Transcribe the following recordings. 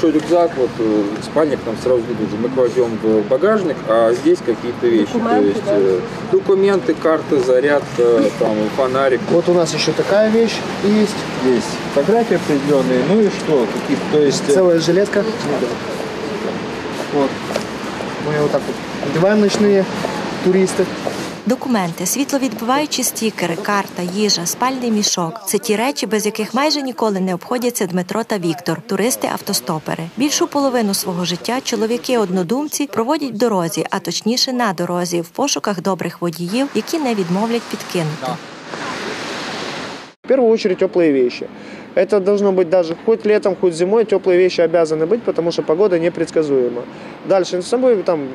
Большой рюкзак, вот э, спальник там сразу видно, мы кладем в багажник, а здесь какие-то вещи. Документы, то есть да? э, документы, карта, зарядка, там фонарик. Вот у нас еще такая вещь есть. Здесь фотографии определенные, ну и что? Какие то есть э, Целая жилетка. Вот. Мы вот так вот одеваем ночные туристы. Документи, світловідбиваючі стікери, карта, їжа, спальний мішок це ті речі, без яких майже ніколи не обходяться Дмитро та Віктор, туристи-автостопери. Більшу половину свого життя чоловіки-однодумці проводять в дорозі, а точніше на дорозі, в пошуках добрих водіїв, які не відмовлять підкинути. В первую очередь теплые вещи. Это должно быть даже хоть летом, хоть зимой теплые вещи обязаны быть, потому что погода непредсказуема. Дальше с собой там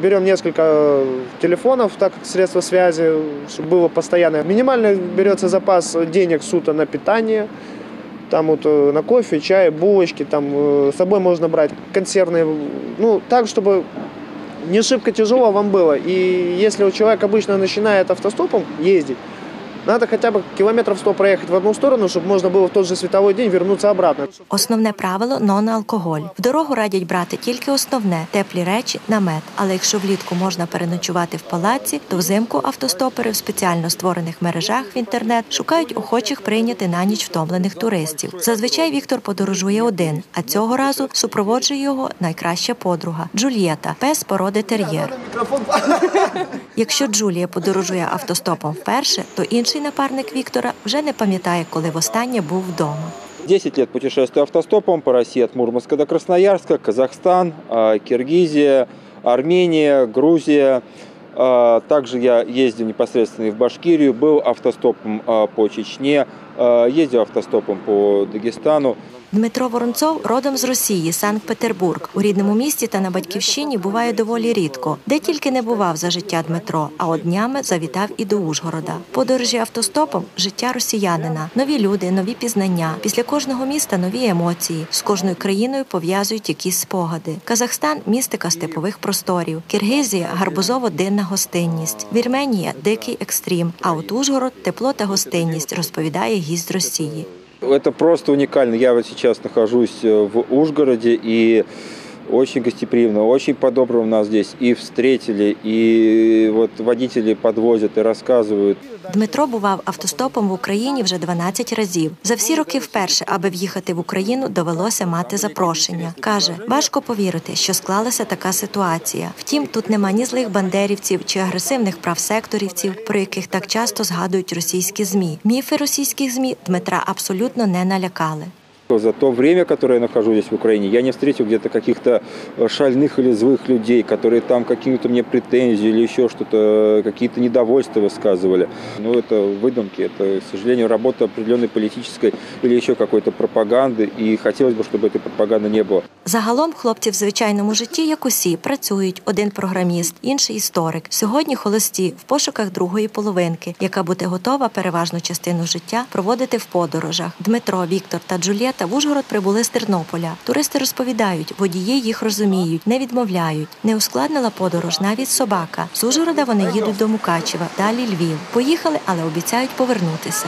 берем несколько э, телефонов, так как средства связи, чтобы было постоянно. Минимально берется запас денег сута на питание. Там вот э, на кофе, чай, булочки, там э, с собой можно брать консервные, ну так, чтобы не шибко тяжело вам было. И если у человека обычно начинает автостопом ездить, надо хотя бы километров 100 проехать в одну сторону, чтобы можно было в тот же световой день вернуться обратно. Основне правило нон-алкоголь. В дорогу радять брати тільки основне теплі речі, намет. Але якщо влітку можна переночувати в палаці, то взимку автостопери в спеціально створених мережах в інтернет шукають охочих прийняти на ніч втомлених туристів. Зазвичай Віктор подорожує один, а цього разу супроводжує його найкраща подруга Джульєта, пес породи тер'єр. Якщо Джулія подорожує автостопом вперше, то інший напарник Віктора вже не пам'ятає, коли востаннє був вдома. 10 лет путешествую автостопом по России от Мурманска до Красноярска, Казахстан, Киргизия, Армения, Грузия. Также я ездил непосредственно в Башкирию, был автостопом по Чечне, а, ездил автостопом по Дагестану. Дмитро Воронцов родом з Росії, Санкт-Петербург. У рідному місті та на батьківщині буває доволі рідко. Де тільки не бував за життя Дмитро, а от днями завітав і до Ужгорода. Подорожі автостопом життя росіянина, нові люди, нові пізнання. Після кожного міста нові емоції. З кожною країною пов'язують якісь спогади. Казахстан містика степових просторів, Киргизія гарбузово-динна гостинність, Вірменія дикий екстрім. А от Ужгород тепло та гостинність, розповідає з Росії. Это просто уникально. Я вот сейчас нахожусь э, в Ужгороде и очень гостеприимно, очень по-доброму нас здесь и встретили, и вот водители подвозят и рассказывают. Дмитро бував автостопом в Україні вже 12 разів. За всі роки вперше, аби в'їхати в Україну, довелося мати запрошення. Каже, важко повірити, що склалася така ситуація. Втім, тут нема ні злих бандерівців чи агресивних правсекторівців, про яких так часто згадують російські змі. Міфи російських змі Дмитра абсолютно не налякали. За то время, которое я нахожусь здесь в Украине, я не встретил где-то каких-то э, шальных или злых людей, которые там какие-то мне претензии или еще что-то, э, какие-то недовольства высказывали. Ну, это выдумки, это, к сожалению, работа определенной политической или еще какой-то пропаганды, и хотелось бы, чтобы этой пропаганды не было. Загалом хлопці в звичайному житті, як усі, працюють один програміст, інший історик. Сьогодні холості в пошуках другої половинки, яка буде готова переважну частину життя проводити в подорожах. Дмитро, Віктор та Джулієта в Ужгород прибули з Тернополя. Туристи розповідають, водії їх розуміють, не відмовляють. Не ускладнила подорож навіть собака. З Ужгорода вони їдуть до Мукачева, далі Львів. Поїхали, але обіцяють повернутися.